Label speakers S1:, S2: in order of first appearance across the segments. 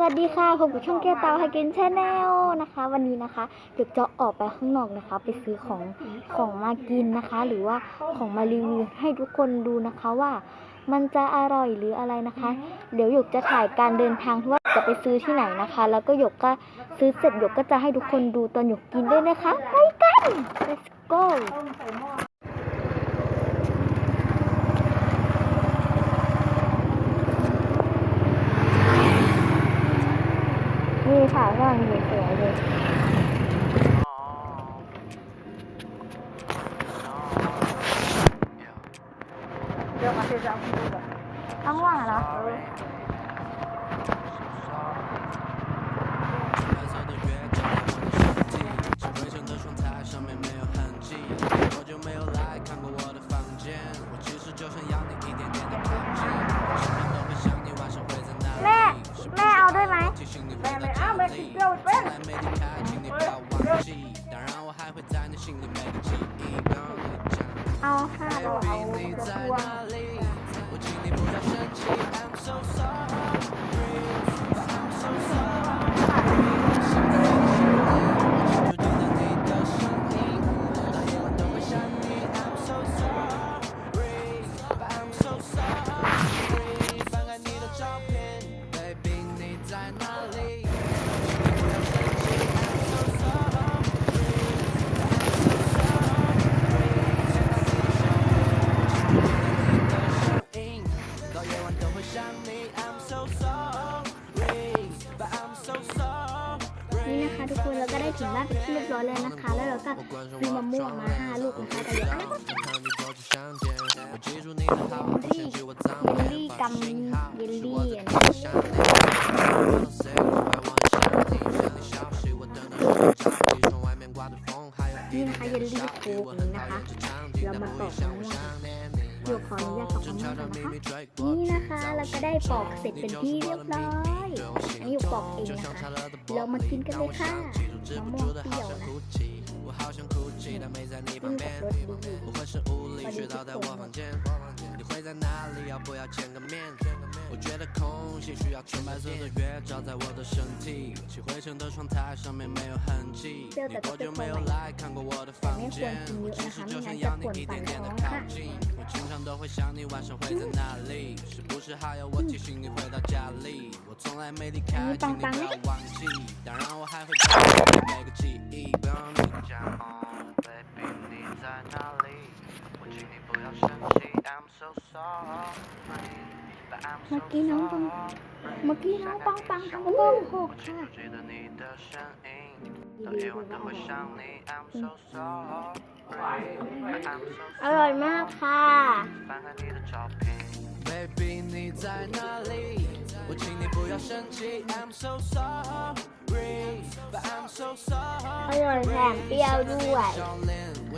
S1: สวัสดีค่ะพบกับช่องแก้วตาไฮเกนชาแนลนะคะ วันนี้นะคะเดี๋ยวจะออกไปข้างนอกนะคะ ไปซื้อของของมากินนะคะ หรือว่าของมารีวิวให้ทุกคนดูนะคะว่า มันจะอร่อยหรืออะไรนะคะ เดี๋ยวหยกจะถ่ายการเดินทางที่ว่าจะไปซื้อที่ไหนนะคะ แล้วก็หยกก็ซื้อเสร็จหยกก็จะให้ทุกคนดูตอนหยกกินด้วยนะคะไปกัน let's go
S2: 饭给吃完了。他们了。上面没有，好久没有来看过我的。我比你在哪里？我请你不要生气，I'm so sorry。
S1: คะทุกคนแล้วก็ได้ถึงบ้านเป็นที่เรียบร้อยแล้วนะคะ แล้วเราก็ปีมะม่วงมาห้าลูกนะคะแต่เดี๋ยว
S2: ลี่
S1: เยลลี่กำเยลลี่อะนี่นะคะเยลลี่โค้
S2: ง
S1: นี้นะคะ เรามาต่อ ปอกเสร็จเป็นที่เรียบร้อยอันนี้หยกปอกเองนะคะ เรามากินกันเลยค่ะมะม่วงเปรี้ยวนะมั
S2: น
S1: แบบรสดี
S2: พอดีทุกคน 会在哪里？要不要见个面？我觉得空气需要纯白色的月照在我的身体，漆灰尘的窗台上面没有痕迹。你多久没有来看过我的房间？我其实就想要你一点点的靠近，我经常都会想你晚上会在哪里？是不是还要我提醒你回到家里？我从来没离开，请你不要忘记。当然我还会在意每个记忆，不要你讲。Baby，你在哪里？我请你不要生气
S1: เมื่อ
S2: so
S1: กี้น้องปัง
S2: sorry
S1: เมื่อกี้น้องปังปังทำมะม่วงหกค่ะ
S2: 记得你的声音，到夜晚都会想你，I'm so sorry。But I'm so
S1: อร่อยมากค่ะ
S2: 翻开你的照片，Baby 你在哪里？我请你不要生气，I'm so sorry，but I'm so
S1: อ
S2: sorry。
S1: ร่อยแถ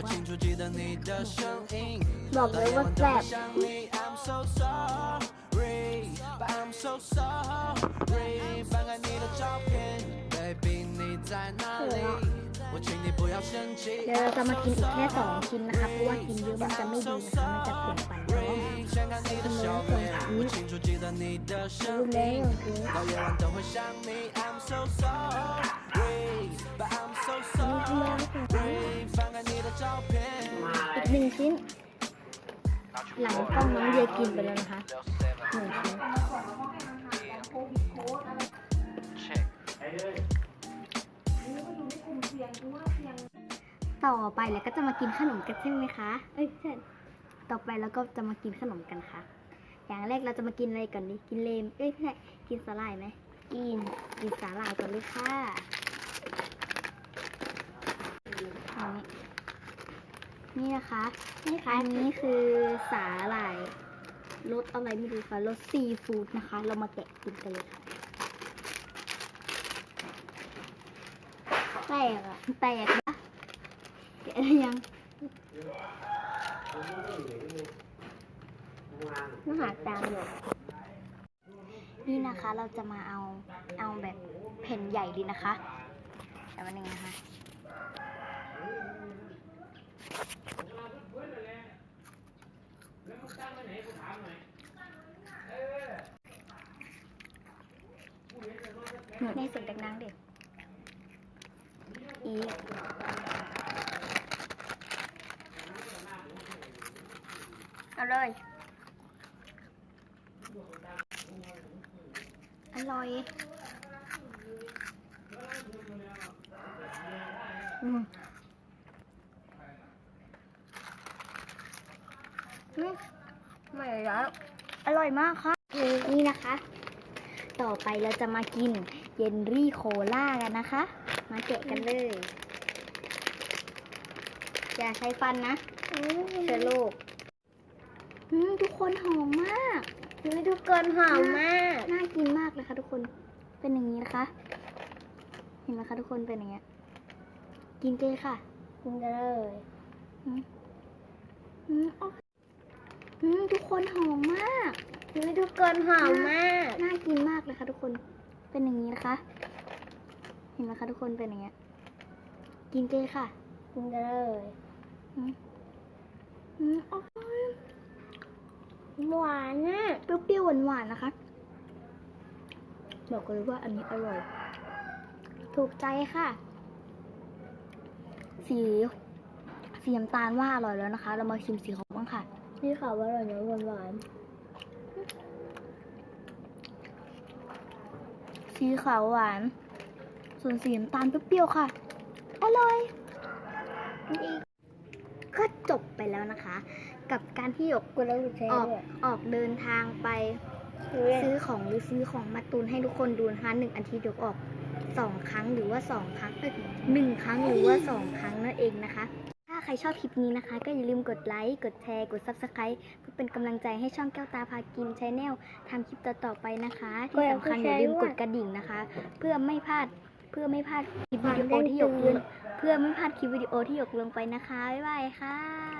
S1: มเปรี้ยวด้วย
S2: 笑脸，我清楚记得你的声音，
S1: บอก
S2: 到
S1: เลย
S2: 夜
S1: ว่า
S2: 晚都
S1: แซ่
S2: 会
S1: บ
S2: 想你，I'm so sorry，but I'm so sorry。翻开你的照片，Baby 你在哪里？我请你不要生气。
S1: เดี๋ยวเราจะมากินอีกแค่สองชิ้นนะคะ เพราะว่ากินเยอะมันจะไม่ดีนะคะ มันจะเปลี่ยนปันท้อง
S2: 先看你的笑脸，我清楚记得你的声
S1: รู้แล้ว หนึ่งชิ้น หลังกล้องน้องเดียกินไปแล้วนะคะหนึ่งชิ้น。ต่อไปแล้วก็จะมากินขนมกันใช่ไหมคะ เอ้ยใช่ต่อไปแล้วก็จะมากินขนมกันค่ะ อย่างแรกเราจะมากินอะไรก่อนดี กินเลม เอ้ยไม่ใช่ กินสาหร่ายไหม กิน กินสาหร่ายก่อนเลยค่ะอันนี้ นี่นะคะนี่ค่ะอันนี้คือสาหร่ายรสอะไรไม่รู้ค่ะรสซีฟู้ดนะคะ เรามาแกะกินกันเลยค่ะแตกอะแตกนะแกะได้ยังต้องหาตามอยู่นี่นะคะเราจะมาเอาเอาแบบแผ่นใหญ่ดีนะคะ แต่วันหนึ่งนะคะ ในเสียงดังๆเด็กอีกเอาเลย อร่อย อืมอืม
S3: ไม่แล้ว
S1: อร่อยมากค่ะนี่นะคะ ต่อไปเราจะมากินเยนรี่โคล่ากันนะคะ มาแกะกันเลย อย่าใช้ฟันนะเชื้อโรคอืมทุกคนหอมมาก
S3: นี่ทุกคนหอมมาก
S1: น่ากินมากเลยค่ะทุกคน เป็นอย่างนี้นะคะ เห็นไหมคะทุกคนเป็นอย่างเงี้ย กินเลยค่ะ
S3: กินเลย
S1: อืมอืมโอ้อืมทุกคนหอมมาก
S3: นี่ทุกคนหอมมาก
S1: น่ากินมากเลยค่ะทุกคน เป็นอย่างนี้นะคะ เห็นไหมคะทุกคนเป็นอย่างเงี้ย กินเลยค่ะ
S3: กินเลย
S1: อืมอืมโอ้ย
S3: หวานน่ะ
S1: เปรี้ยวๆหวานๆนะคะ บอกเลยว่าอันนี้อร่อย ถูกใจค่ะ สีสีน้ำตาลว่าอร่อยแล้วนะคะ เรามาชิมสีของบ้างค่ะ
S3: นี่ค่ะว่าอร่อยนะหวานหวาน
S1: สีขาวหวาน ส่วนสีน้ำตาลเปรี้ยวๆค่ะ อร่อยอีกก็จบไปแล้วนะคะ กับการที่หยก
S3: ๆกูแล้วกูใช้
S1: ออก
S3: ด้วย
S1: ออกเดินทางไป ซื้อของหรือซื้อของมาตุนให้ทุกคนดูนะคะหนึ่งอาทิตย์หยกออกสองครั้งหรือว่าสองครั้งเอ้ยหนึ่งครั้งหรือว่าสองครั้งนั่นเองนะคะถ้า ใครชอบคลิปนี้นะคะ ก็อย่าลืมกดไลค์ กดแชร์ กด subscribe เพื่อเป็นกำลังใจให้ช่องแก้วตาพากินชาแนลทำคลิปต่อๆไปนะคะ ที่สำคัญอย่าลืมกดกระดิ่งนะคะ เพื่อไม่พลาดเพื่อไม่พลาดคลิปวิดีโอที่หยกลงเพื่อไม่พลาดคลิปวิดีโอที่หยกลงไปนะคะ บ๊ายบายค่ะ